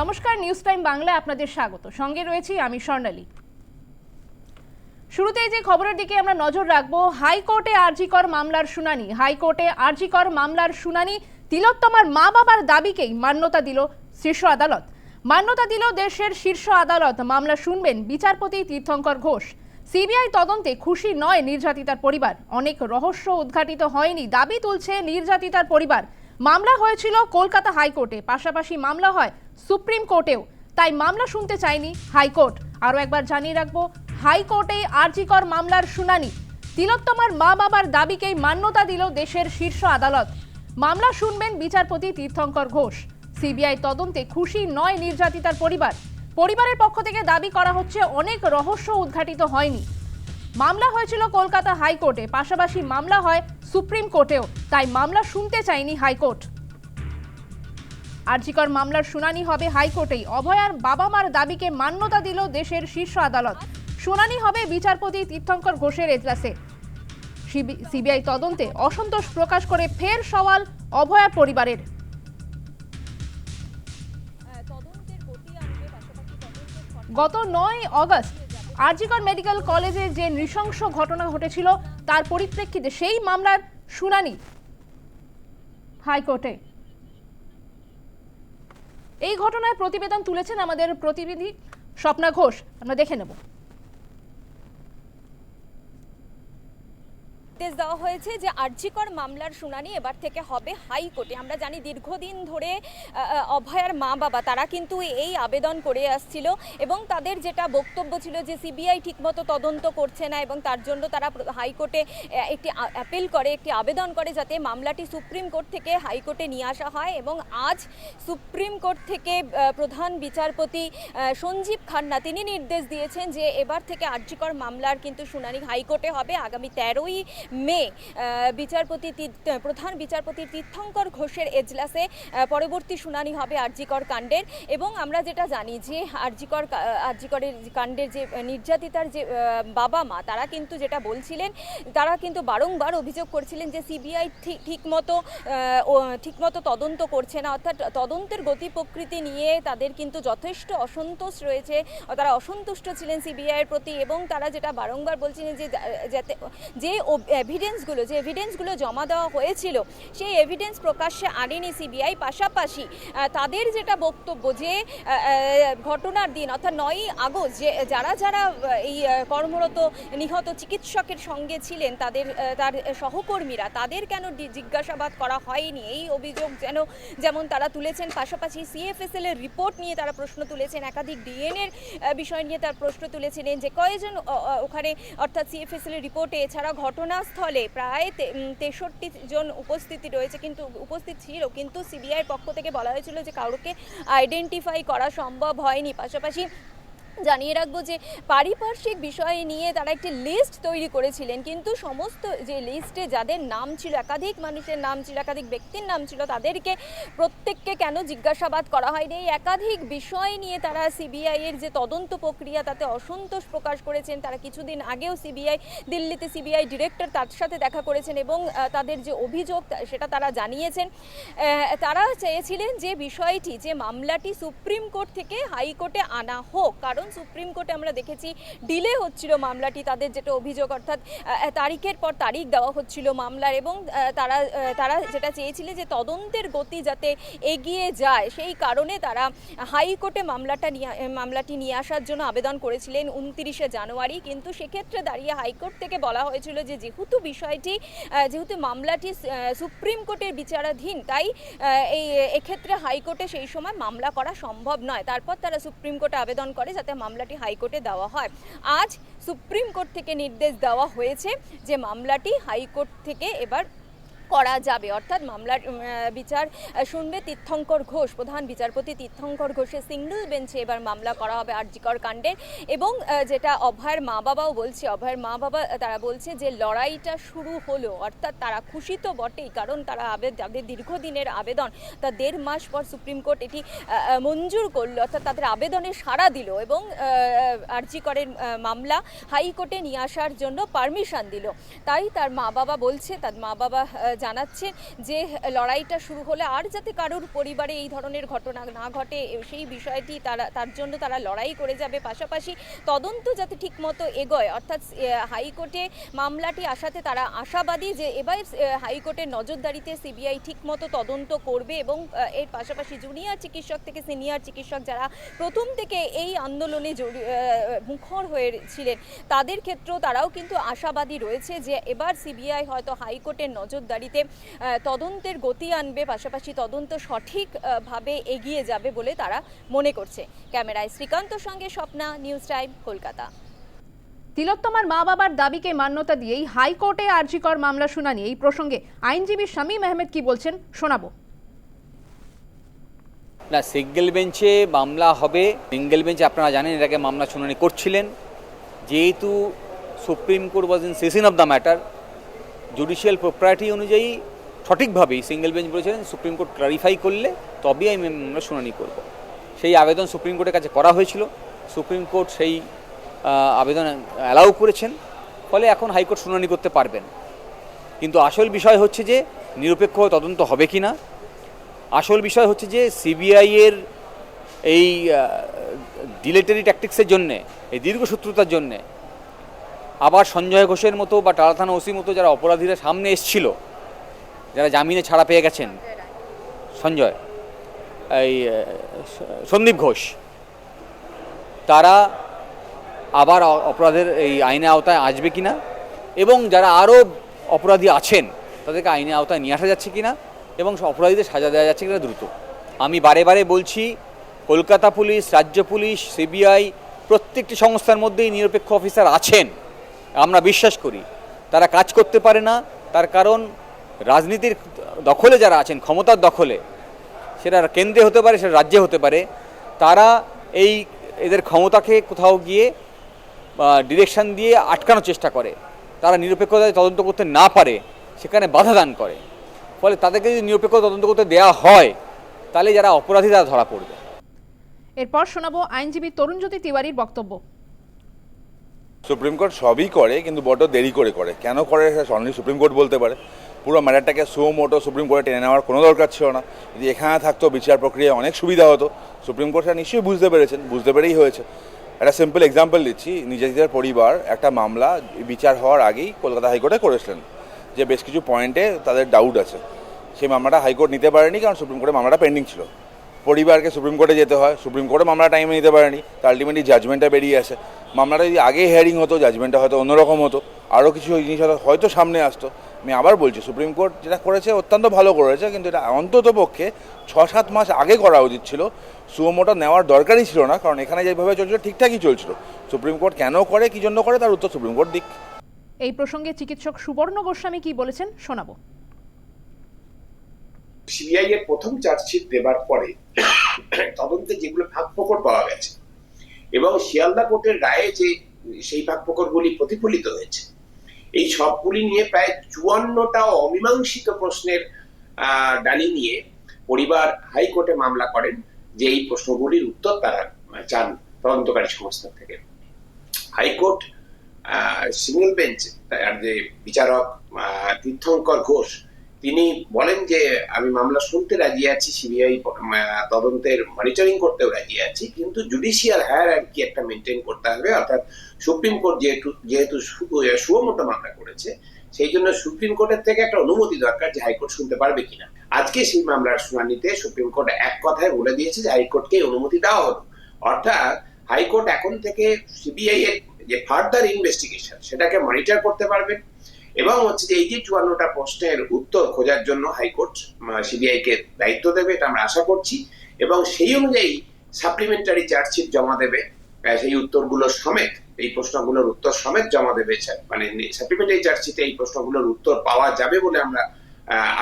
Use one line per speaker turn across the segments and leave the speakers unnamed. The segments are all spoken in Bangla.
নমস্কার নিউজ টাইম বাংলায় আপনাদের স্বাগত। সঙ্গে রয়েছি আমি স্বর্ণালী। শুরুতেই যে খবরের দিকে আমরা নজর রাখব, হাইকোর্টে আরজিকর মামলার শুনানি। হাইকোর্টে আরজিকর মামলার শুনানি তিলোত্তমার মা বাবার দাবিকেই মান্যতা দিল শীর্ষ আদালত। মান্যতা দিল দেশের শীর্ষ আদালত। মামলা শুনবেন বিচারপতি তীর্থঙ্কর ঘোষ। সিবিআই তদন্তে খুশি নয় নির্যাতিতার পরিবার। অনেক রহস্য উদ্ঘাটিত হয়নি, দাবি তুলছে নির্যাতিতার পরিবার। মামলা হয়েছিল কলকাতা হাইকোর্টে। পাশাপাশি মামলা হয় সুপ্রিম কোর্টেও, তাই মামলা শুনতে চায়নি হাইকোর্ট। আরও একবার জানিয়ে রাখব, হাইকোর্টে আরজিকর মামলার শুনানি। তিলোত্তমার মা বাবার দাবিকেই মান্যতা দিল দেশের শীর্ষ আদালত। মামলা শুনবেন বিচারপতি তীর্থঙ্কর ঘোষ। সিবিআই তদন্তে খুশি নয় নির্যাতিতার পরিবার। পরিবারের পক্ষ থেকে দাবি করা হচ্ছে অনেক রহস্য উদ্ঘাটিত হয়নি। মামলা হয়েছিল কলকাতা হাইকোর্টে, পাশাপাশি মামলা হয় সুপ্রিম কোর্টেও, তাই মামলা শুনতে চায়নি হাইকোর্ট। আরজিকর মামলার শুনানি হবে হাইকোর্টেই। অভয়ার বাবা মার দাবিকে মান্যতা দিল দেশের শীর্ষ আদালত। শুনানি হবে বিচারপতি তীর্থঙ্কর ঘোষের এজলাসে। সিবিআই তদন্তে অসন্তোষ প্রকাশ করে ফের সওয়াল অভয়ার পরিবারের। গত নয় অগস্ট আরজিকর মেডিকেল কলেজে যে নৃশংস ঘটনা ঘটেছিল, তার পরিপ্রেক্ষিতে সেই মামলার শুনানি হাইকোর্টে। এই ঘটনায় প্রতিবেদন তুলেছেন আমাদের প্রতিনিধি স্বপ্না ঘোষ। আমরা দেখে নেব।
নির্দেশ দেওয়া হয়েছে যে আর্জিকর মামলার শুনানি এবার থেকে হবে হাইকোর্টে। আমরা জানি দীর্ঘদিন ধরে অভয়ার মা বাবা তারা কিন্তু এই আবেদন করে আসছিল এবং তাদের যেটা বক্তব্য ছিল যে সিবিআই ঠিকমতো তদন্ত করছে না এবং তার জন্য তারা হাইকোর্টে একটি অ্যাপিল করে, একটি আবেদন করে যাতে মামলাটি সুপ্রিম কোর্ট থেকে হাইকোর্টে নিয়ে আসা হয় এবং আজ সুপ্রিম কোর্ট থেকে প্রধান বিচারপতি সঞ্জীব খান্না তিনি নির্দেশ দিয়েছেন যে এবার থেকে আর্জিকর মামলার কিন্তু শুনানি হাইকোর্টে হবে। আগামী তেরোই মে বিচারপতি প্রধান বিচারপতি তীর্থঙ্কর ঘোষের এজলাসে পরবর্তী শুনানি হবে আরজিকর কাণ্ডের এবং আমরা যেটা জানি যে আরজিকর আরজিকরের কাণ্ডের যে নির্যাতিতার যে বাবা মা, তারা কিন্তু যেটা বলছিলেন, তারা কিন্তু বারংবার অভিযোগ করছিলেন যে সিবিআই ঠিক মতো ঠিকমতো তদন্ত করছে না। অর্থাৎ তদন্তের গতি প্রকৃতি নিয়ে তাদের কিন্তু যথেষ্ট অসন্তোষ রয়েছে। তারা অসন্তুষ্ট ছিলেন সিবিআইয়ের প্রতি এবং তারা যেটা বারংবার বলছিলেন যে যাতে, যে এভিডেন্সগুলো যে এভিডেন্সগুলো জমা দেওয়া হয়েছিল সেই এভিডেন্স প্রকাশ্যে আনেনি সিবিআই পাশাপাশি তাদের যেটা বক্তব্য যে ঘটনার দিন অর্থাৎ নয়ই আগস্ট যে যারা যারা এই কর্মরত নিহত চিকিৎসকের সঙ্গে ছিলেন তাদের তার সহকর্মীরা তাদের কেন জিজ্ঞাসাবাদ করা হয়নি? এই অভিযোগ যেন যেমন তারা তুলেছেন পাশাপাশি সিএফএসএল এর রিপোর্ট নিয়ে তারা প্রশ্ন তুলেছেন একাধিক ডিএনএ এর বিষয় নিয়ে তার প্রশ্ন তুলেছিলেন যে অ, ওখানে অর্থাৎ সিএফএসএল এর রিপোর্টে এছাড়া ঘটনাস্থলে প্রায় তেষট্টি জন উপস্থিতি রয়েছে, কিন্তু উপস্থিত ছিল, কিন্তু সিবিআইয়ের পক্ষ থেকে বলা হয়েছিল যে কাউকে আইডেন্টিফাই করা সম্ভব হয়নি। পাশাপাশি জানিয়ে রাখব যে পারিপার্শ্বিক বিষয় নিয়ে তারা একটি লিস্ট তৈরি করেছিলেন। কিন্তু সমস্ত যে লিস্টে যাদের নাম ছিল, একাধিক মানুষের নাম ছিল, একাধিক ব্যক্তির নাম ছিল, তাদেরকে প্রত্যেককে কেন জিজ্ঞাসাবাদ করা হয়নি? এই একাধিক বিষয় নিয়ে তারা সিবিআই এর যে তদন্ত প্রক্রিয়া, তাতে অসন্তোষ প্রকাশ করেছেন। তারা কিছুদিন আগেও সিবিআই দিল্লিতে সিবিআই ডিরেক্টর তার সাথে দেখা করেছেন এবং তাদের যে অভিযোগ সেটা তারা জানিয়েছেন। তারা চেয়েছিলেন যে বিষয়টি, যে মামলাটি সুপ্রিম কোর্ট থেকে হাইকোর্টে আনা হোক। কারণ সুপ্রিম কোর্টে আমরা দেখেছি ডিলে হচ্ছিল মামলাটি, তাদের যেটা অভিযোগ অর্থাৎ তারিখের পর তারিখ দেওয়া হচ্ছিল মামলার এবং তারা তারা যেটা চেয়েছিলেন যে তদন্তের গতি যাতে এগিয়ে যায়, সেই কারণে তারা হাইকোর্টে মামলাটা নিয়ে মামলাটি নিয়ে আসার জন্য আবেদন করেছিলেন উনতিরিশে জানুয়ারি। কিন্তু সেক্ষেত্রে দাঁড়িয়ে হাইকোর্ট থেকে বলা হয়েছিল যে যেহেতু বিষয়টি যেহেতু মামলাটি সুপ্রিম কোর্টের বিচারাধীন, তাই এই, এক্ষেত্রে হাইকোর্টে সেই সময় মামলা করা সম্ভব নয়। তারপর তারা সুপ্রিম কোর্টে আবেদন করে যাতে মামলাটি হাইকোর্টে দেওয়া হয়। আজ সুপ্রিম কোর্ট থেকে নির্দেশ দেওয়া হয়েছে যে মামলাটি হাইকোর্ট থেকে এবার করা যাবে। অর্থাৎ মামলার বিচার শুনবে তীর্থঙ্কর ঘোষ, প্রধান বিচারপতি তীর্থঙ্কর ঘোষের সিঙ্গল বেঞ্চে এবার মামলা করা হবে আরজিকর কাণ্ডের এবং যেটা অভয়ের মা বাবাও বলছে, অভয়ের মা বাবা তারা বলছে যে লড়াইটা শুরু হলো। অর্থাৎ তারা খুশি তো বটেই, কারণ তারা আবে তাদের দীর্ঘদিনের আবেদন, তা দেড় মাস পর সুপ্রিম কোর্ট এটি মঞ্জুর করল, অর্থাৎ তাদের আবেদনে সাড়া দিল এবং আরজিকরের মামলা হাইকোর্টে নিয়ে আসার জন্য পারমিশন দিল। তাই তার মা বাবা বলছে, তার মা বাবা আহ, জানাচ্ছে যে লড়াইটা শুরু হলে আর যাতে কারোর পরিবারে এই ধরনের ঘটনা না ঘটে সেই বিষয়টি তারা তার জন্য তারা লড়াই করে যাবে। পাশাপাশি তদন্ত যাতে ঠিকমতো এগোয় অর্থাৎ হাইকোর্টে মামলাটি আসাতে তারা আশাবাদী যে এবার হাইকোর্টের নজরদারিতে সিবিআই ঠিকমতো তদন্ত করবে এবং এর পাশাপাশি জুনিয়র চিকিৎসক থেকে সিনিয়র চিকিৎসক যারা প্রথম থেকে এই আন্দোলনে মুখর হয়েছিলেন তাদের ক্ষেত্রেও তারাও কিন্তু আশাবাদী রয়েছে যে এবার সিবিআই হয়তো হাইকোর্টের নজরদারিতে আহ, তদন্তের গতি আনবে পাশাপাশি তদন্ত সঠিকভাবে এগিয়ে যাবে বলে তারা মনে করছে। ক্যামেরায় শ্রীকান্তর সঙ্গে স্বপ্না নিউজ টাইম কলকাতা।
তিলোত্তমার মা বাবার দাবিকে মান্যতা দিয়েই হাইকোর্টে আরজিকর মামলা শুনানি। এই প্রসঙ্গে আইনজীবী শামীম আহমেদ কি বলছেন শোনাবো।
না সিঙ্গেল বেঞ্চে মামলা হবে। সিঙ্গেল বেঞ্চে আপনারা জানেন এর আগে মামলা শুনানি করছিলেন। যেহেতু supreme court was in session of the matter judicial property অনুযায়ী সঠিকভাবেই সিঙ্গেল বেঞ্চ বলেছিলেন সুপ্রিম কোর্ট ক্লারিফাই করলে তবেই আমি আমরা শুনানি করব। সেই আবেদন সুপ্রিম কোর্টের কাছে করা হয়েছিল। সুপ্রিম কোর্ট সেই আবেদন অ্যালাউ করেছেন। ফলে এখন হাইকোর্ট শুনানি করতে পারবেন। কিন্তু আসল বিষয় হচ্ছে যে, নিরপেক্ষ তদন্ত হবে কি না আসল বিষয় হচ্ছে যে সিবিআইয়ের এই ডিলেটারি ট্যাকটিক্সের জন্যে, এই দীর্ঘসূত্রতার জন্যে আবার সঞ্জয় ঘোষের মতো বা টালা থানা ওসির মতো যারা অপরাধীরা সামনে এসছিল, যারা জামিনে ছাড়া পেয়ে গেছেন। সঞ্জয়, এই সন্দীপ ঘোষ, তারা আবার অপরাধের এই আইনে আওতায় আসবে কিনা এবং যারা আরও অপরাধী আছেন, তাদেরকে আইনে আওতায় নিয়ে আসা যাচ্ছে কিনা এবং অপরাধীদের সাজা দেওয়া যাচ্ছে কিনা দ্রুত। আমি বারে বারে বলছি, কলকাতা পুলিশ, রাজ্য পুলিশ, সিবিআই প্রত্যেকটি সংস্থার মধ্যেই নিরপেক্ষ অফিসার আছেন। আমরা বিশ্বাস করি, তারা কাজ করতে পারে না, তার কারণ রাজনীতির দখলে যারা আছেন, ক্ষমতার দখলে, সেটা কেন্দ্রে হতে পারে, সেটা রাজ্যে হতে পারে, তারা এই এদের ক্ষমতাকে কোথাও গিয়ে ডিরেকশন দিয়ে আটকানোর চেষ্টা করে। তারা নিরপেক্ষতায় তদন্ত করতে না পারে, সেখানে বাধা দান করে। ফলে তাদেরকে যদি নিরপেক্ষ তদন্ত করতে দেওয়া হয়, তাহলে যারা অপরাধী তারা ধরা পড়বে।
এরপর শোনাবো আইনজীবী তরুণজ্যোতি তিওয়ারির বক্তব্য।
সুপ্রিম কোর্ট সবই করে, কিন্তু বড্ড দেরি করে করে। কেন করে অনলি সুপ্রিম কোর্ট বলতে পারে। পুরো ম্যাটারটাকে সো মোটো সুপ্রিম কোর্টে টেনে নেওয়ার কোনো দরকার ছিল না। যদি এখানে থাকতো, বিচার প্রক্রিয়া অনেক সুবিধা হতো। সুপ্রিম কোর্ট সেটা নিশ্চয়ই বুঝতে পেরেছেন, বুঝতে পেরেই হয়েছে। একটা সিম্পল এক্সাম্পল দিচ্ছি, নিজেদের পরিবার, একটা মামলা, বিচার হওয়ার আগেই কলকাতা হাইকোর্টে করেছিলেন। যে বেশ কিছু পয়েন্টে তাদের ডাউট আছে। সেই মামলাটা হাইকোর্ট নিতে পারেনি, কারণ সুপ্রিম কোর্টে মামলাটা পেন্ডিং ছিল। পরিবারকে সুপ্রিম কোর্টে যেতে হয়, সুপ্রিম কোর্টে মামলা টাইমে নিতে পারেনি। তা আলটিমেটলি জাজমেন্টটা বেরিয়ে আসে। মামলাটা যদি আগে হিয়ারিং হতো জাজমেন্টটা হয়তো অন্যরকম হতো আরও কিছু জিনিস হয়তো হয়তো সামনে আসতো। আমি আবার বলছি সুপ্রিম কোর্ট যেটা করেছে অত্যন্ত ভালো করেছে কিন্তু এটা অন্তত পক্ষে ছ সাত মাস আগে করা উচিত ছিল। সুমোটা নেওয়ার দরকারই ছিল না কারণ এখানে যেভাবে চলছিল ঠিকঠাকই চলছিল। সুপ্রিম কোর্ট কেন করে কী জন্য করে তার উত্তর সুপ্রিম কোর্ট দিক।
এই প্রসঙ্গে চিকিৎসক সুবর্ণ গোস্বামী কি বলেছেন শোনাবো।
সিবিআই এর প্রথম চার্জশিট দেবার পরে তদন্তে যেগুলো ফাঁক ফোকর পাওয়া গেছে এবং শিয়ালদা কোর্টের রায়ে যে সেই ফাঁক ফোকরগুলি প্রতিফলিত হয়েছে, এই সবগুলি নিয়ে প্রায় চুয়ান্নটা অমীমাংসিত প্রশ্নের ডালি নিয়ে পরিবার হাইকোর্টে মামলা করেন, যে এই প্রশ্নগুলির উত্তর তারা চান তদন্তকারী সংস্থা থেকে। হাইকোর্ট সিঙ্গেল বেঞ্চ, তার যে বিচারক তীর্থঙ্কর ঘোষ তিনি বলেন যে, আমি মামলা শুনতে রাজি আছি, সিবিআই তদন্তের মনিটরিং করতেও রাজি আছি, কিন্তু জুডিশিয়াল হায়ার আর কি একটা মেনটেন করতে হবে। অর্থাৎ সুপ্রিম কোর্ট যেহেতু যেহেতু সুমোটো মামলা করেছে, সেই জন্য সুপ্রিম কোর্টের থেকে একটা অনুমতি দরকার যে হাইকোর্ট শুনতে পারবে কিনা। আজকে সেই মামলার শুনানিতে সুপ্রিম কোর্ট এক কথায় বলে দিয়েছে যে, হাইকোর্টকে অনুমতি দেওয়া হলো। অর্থাৎ হাইকোর্ট এখন থেকে সিবিআই এর যে ফার্দার ইনভেস্টিগেশন সেটাকে মনিটর করতে পারবে। এবং হচ্ছে যে এই যে চুয়ান্নটা প্রশ্নের উত্তর খোঁজার জন্য হাইকোর্ট সিবিআই কে দায়িত্ব দেবে, এটা আমরা আশা করছি। এবং সেই অনুযায়ী সাপ্লিমেন্টারি চার্জশিট জমা দেবে সেই উত্তরগুলো সমেত, এই প্রশ্নগুলোর উত্তর সমেত জমা দেবে মানে সাপ্লিমেন্টারি চার্জশিটে এই প্রশ্নগুলোর উত্তর পাওয়া যাবে বলে আমরা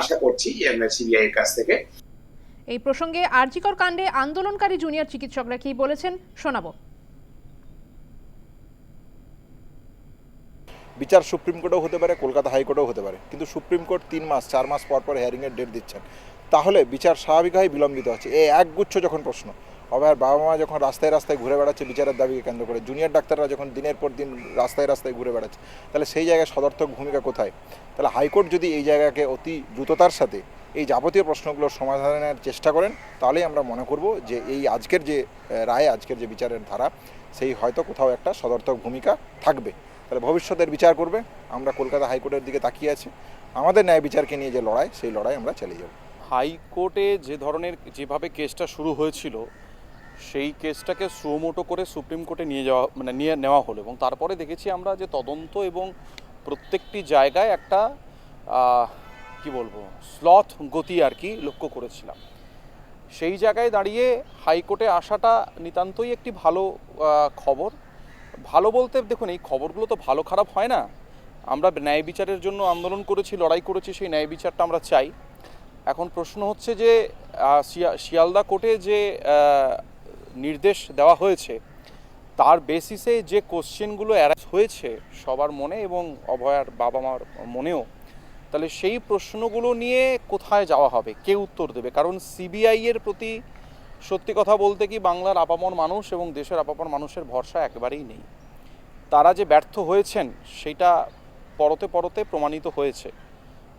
আশা করছি সিবিআই এর কাছ থেকে।
এই প্রসঙ্গে আরজিকর কাণ্ডে আন্দোলনকারী জুনিয়র চিকিৎসকরা কি বলেছেন, শোনাবো।
বিচার সুপ্রিম কোর্টেও হতে পারে, কলকাতা হাইকোর্টেও হতে পারে। কিন্তু সুপ্রিম কোর্ট তিন মাস, চার মাস পর পর হেয়ারিংয়ের ডেট দিচ্ছেন। তাহলে বিচার স্বাভাবিকভাবেই বিলম্বিত হচ্ছে। এই একগুচ্ছ যখন প্রশ্ন, অভয়ের বাবা মা যখন রাস্তায় রাস্তায় ঘুরে বেড়াচ্ছে বিচারের দাবিকে কেন্দ্র করে জুনিয়র ডাক্তাররা যখন দিনের পর দিন রাস্তায় রাস্তায় ঘুরে বেড়াচ্ছে, তাহলে সেই জায়গায় সদর্থক ভূমিকা কোথায়? তাহলে হাইকোর্ট যদি এই জায়গাকে অতি দ্রুততার সাথে এই যাবতীয় প্রশ্নগুলোর সমাধানের চেষ্টা করেন, তাহলেই আমরা মনে করব যে এই আজকের যে রায়, আজকের যে বিচারের ধারা, সেই হয়তো কোথাও একটা সদর্থক ভূমিকা থাকবে। তাহলে ভবিষ্যতের বিচার করবে। আমরা কলকাতা হাইকোর্টের দিকে তাকিয়ে আছি। আমাদের ন্যায় বিচারকে নিয়ে যে লড়াই, সেই লড়াই আমরা চালিয়ে যাব।
হাইকোর্টে যে ধরনের যেভাবে কেসটা শুরু হয়েছিল, সেই কেসটাকে সুমোটো করে সুপ্রিম কোর্টে নিয়ে যাওয়া মানে নিয়ে নেওয়া হলো এবং তারপরে দেখেছি আমরা যে তদন্ত এবং প্রত্যেকটি জায়গায় একটা কি বলব, স্লথ গতি আর কি লক্ষ্য করেছিলাম। সেই জায়গায় দাঁড়িয়ে হাইকোর্টে আসাটা নিতান্তই একটি ভালো খবর। ভালো বলতে দেখুন, এই খবরগুলো তো ভালো খারাপ হয় না। আমরা ন্যায় বিচারের জন্য আন্দোলন করেছি, লড়াই করেছি, সেই ন্যায় বিচারটা আমরা চাই। এখন প্রশ্ন হচ্ছে যে শিয়া- শিয়ালদা কোর্টে যে নির্দেশ দেওয়া হয়েছে, তার বেসিসে যে কোশ্চেনগুলো অ্যারাইজ হয়েছে সবার মনে এবং অভয়ার বাবা মার মনেও, তাহলে সেই প্রশ্নগুলো নিয়ে কোথায় যাওয়া হবে? কে উত্তর দেবে? কারণ সিবিআই এর প্রতি সত্যি কথা বলতে কি বাংলার আপামর মানুষ এবং দেশের আপামর মানুষের ভরসা একবারেই নেই। তারা যে ব্যর্থ হয়েছেন, সেটা পরতে পরতে প্রমাণিত হয়েছে।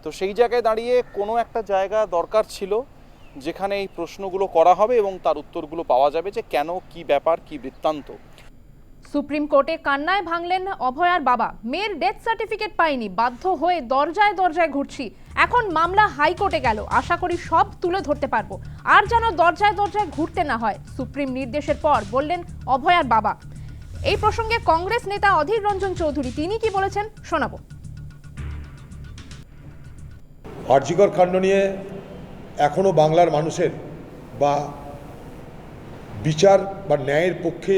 তো সেই জায়গায় দাঁড়িয়ে কোনো একটা জায়গা দরকার ছিল, যেখানে এই প্রশ্নগুলো করা হবে এবং তার উত্তরগুলো পাওয়া যাবে যে কেন, কি ব্যাপার, কি বৃত্তান্ত।
সুপ্রিম কোর্টে কান্নায় ভাঙলেন অভয়ার বাবা। মেয়ের ডেথ সার্টিফিকেট পাইনি বাধ্য হয়ে দরজায় দরজায় ঘুরছি। এখন মামলা হাইকোর্টে গেল, আশা করি সব তুলে ধরতে পারব। আর যেন দরজায় দরজায় ঘুরতে না হয়, সুপ্রিম নির্দেশের পর বললেন অভয়ার বাবা। এই প্রসঙ্গে কংগ্রেস নেতা অধীর রঞ্জন চৌধুরী, তিনি কি বলেছেন শোনাবো।
আর্যিকর কাণ্ড নিয়ে এখনও বাংলার মানুষের বা বিচার বা ন্যায়ের পক্ষে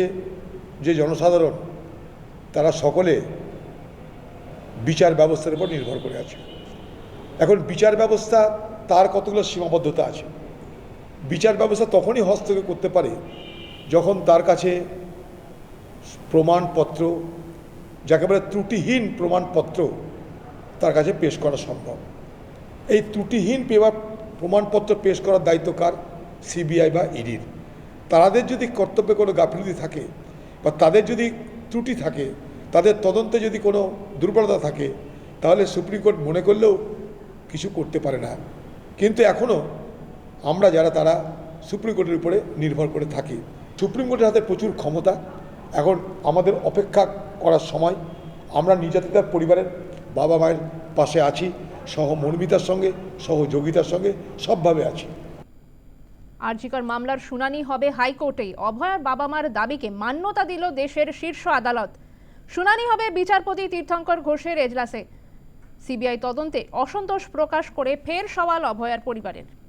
যে জনসাধারণ, তারা সকলে বিচার ব্যবস্থার উপর নির্ভর করে আছে। এখন বিচার ব্যবস্থা তার কতগুলো সীমাবদ্ধতা আছে? বিচার ব্যবস্থা তখনই হস্তক্ষেপ করতে পারে যখন তার কাছে প্রমাণপত্র, যাকে বলে ত্রুটিহীন প্রমাণপত্র, তার কাছে পেশ করা সম্ভব। এই ত্রুটিহীন পেপার প্রমাণপত্র পেশ করার দায়িত্ব কার? সিবিআই বা ইডির। তাদের যদি কর্তব্যে কোনো গাফিলতি থাকে বা তাদের যদি ত্রুটি থাকে, তাদের তদন্তে যদি কোনো দুর্বলতা থাকে, তাহলে সুপ্রিম কোর্ট মনে করলেও কিছু করতে পারে না। কিন্তু এখনও আমরা যারা, তারা সুপ্রিম কোর্টের উপরে নির্ভর করে থাকি। সুপ্রিম কোর্টের হাতে প্রচুর ক্ষমতা। এখন আমাদের অপেক্ষা করার সময়। আমরা নির্যাতিতার পরিবারের বাবা মায়ের পাশে আছি, সহমর্মিতার সঙ্গে, সহযোগিতার সঙ্গে সবভাবে আছি।
আরজিকর মামলার শুনানি হবে হাইকোর্টেই। অভয়ার বাবা মার দাবিকে মান্যতা দিল দেশের শীর্ষ আদালত। শুনানি হবে বিচারপতি তীর্থঙ্কর ঘোষের এজলাসে। সিবিআই তদন্তে অসন্তোষ প্রকাশ করে ফের সওয়াল অভয়ার পরিবারের।